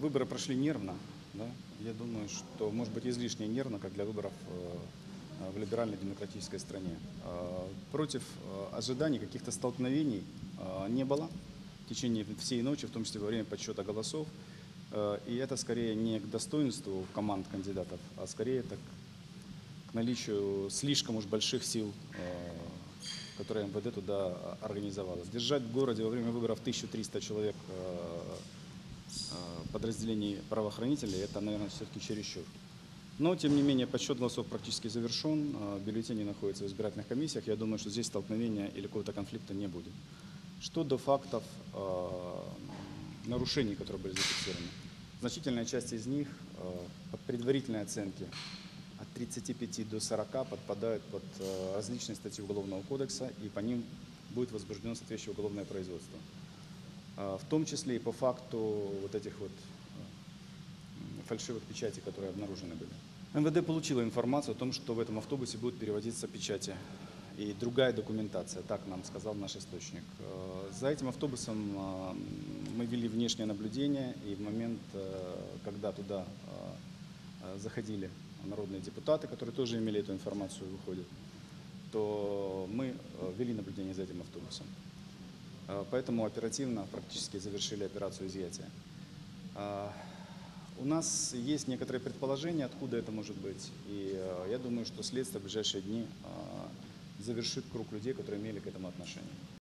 Выборы прошли нервно. Да? Я думаю, что, может быть, излишне нервно, как для выборов э, в либеральной демократической стране. Э, Против э, ожиданий каких-то столкновений не было в течение всей ночи, в том числе во время подсчета голосов. И это скорее не к достоинству команд кандидатов, а скорее так к наличию слишком уж больших сил, которые МВД туда организовало. Сдержать в городе во время выборов 1300 человек подразделений правоохранителей, это, наверное, все-таки чересчур. Но, тем не менее, подсчет голосов практически завершен, э, бюллетени находятся в избирательных комиссиях. Я думаю, что здесь столкновения или какого-то конфликта не будет. Что до фактов э, нарушений, которые были зафиксированы. Значительная часть из них э, по предварительной оценке от 35 до 40 подпадают под э, различные статьи Уголовного кодекса, и по ним будет возбуждено соответствующее уголовное производство. Э, В том числе и по факту вот этих вот э, фальшивых печатей, которые обнаружены были. МВД получила информацию о том, что в этом автобусе будут переводиться печати и другая документация, так нам сказал наш источник. Э, За этим автобусом э, мы вели внешнее наблюдение, и в момент, когда туда заходили народные депутаты, которые тоже имели эту информацию, выходят, то мы вели наблюдение за этим автобусом. Э, Поэтому оперативно практически завершили операцию изъятия. А, У нас есть некоторые предположения, откуда это может быть. И э, я думаю, что следствие в ближайшие дни э, завершит круг людей, которые имели к этому отношение.